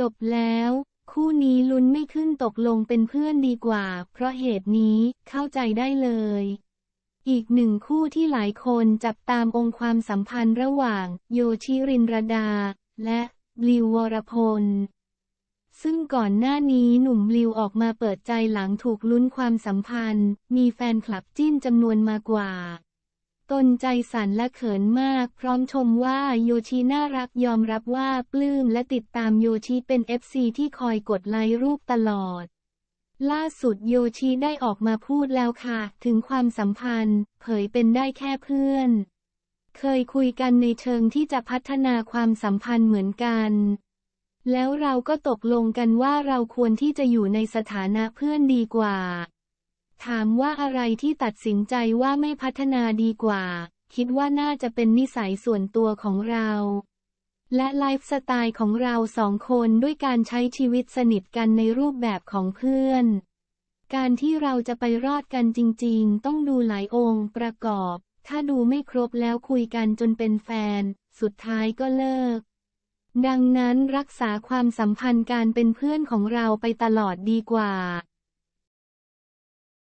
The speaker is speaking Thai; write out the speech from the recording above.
จบแล้ว คู่นี้ลุ้นไม่ขึ้นตกลงเป็นเพื่อนดีกว่า เพราะเหตุนี้เข้าใจได้เลย อีกหนึ่งคู่ที่หลายคนจับตามองค์ความสัมพันธ์ระหว่าง โยชิรินรดา และบลิววรพลซึ่งก่อนหน้านี้หนุ่มบลิวออกมาเปิดใจหลังถูกลุ้นความสัมพันธ์ มีแฟนคลับจิ้นจำนวนมากกว่า ตนใจสั่นและเขินมาก พร้อมชมว่าโยชิน่ารักยอมรับว่าปลื้มและติดตามโยชิเป็น FC ที่คอยกดไลค์รูปตลอด ล่าสุดโยชิได้ออกมาพูดแล้วค่ะ ถึงความสัมพันธ์ เผยเป็นได้แค่เพื่อน เคยคุยกันในเชิงที่จะพัฒนาความสัมพันธ์เหมือนกัน แล้วเราก็ตกลงกันว่าเราควรที่จะอยู่ในสถานะเพื่อนดีกว่า ถามว่าอะไรที่ตัดสินใจว่าไม่พัฒนาดีกว่า คิดว่าน่าจะเป็นนิสัยส่วนตัวของเรา และไลฟ์สไตล์ของเราสองคนด้วยการใช้ชีวิตสนิทกันในรูปแบบของเพื่อน การที่เราจะไปรอดกันจริงๆ ต้องดูหลายองค์ประกอบ ถ้าดูไม่ครบแล้วคุยกันจนเป็นแฟน สุดท้ายก็เลิก ดังนั้นรักษาความสัมพันธ์การเป็นเพื่อนของเราไปตลอดดีกว่า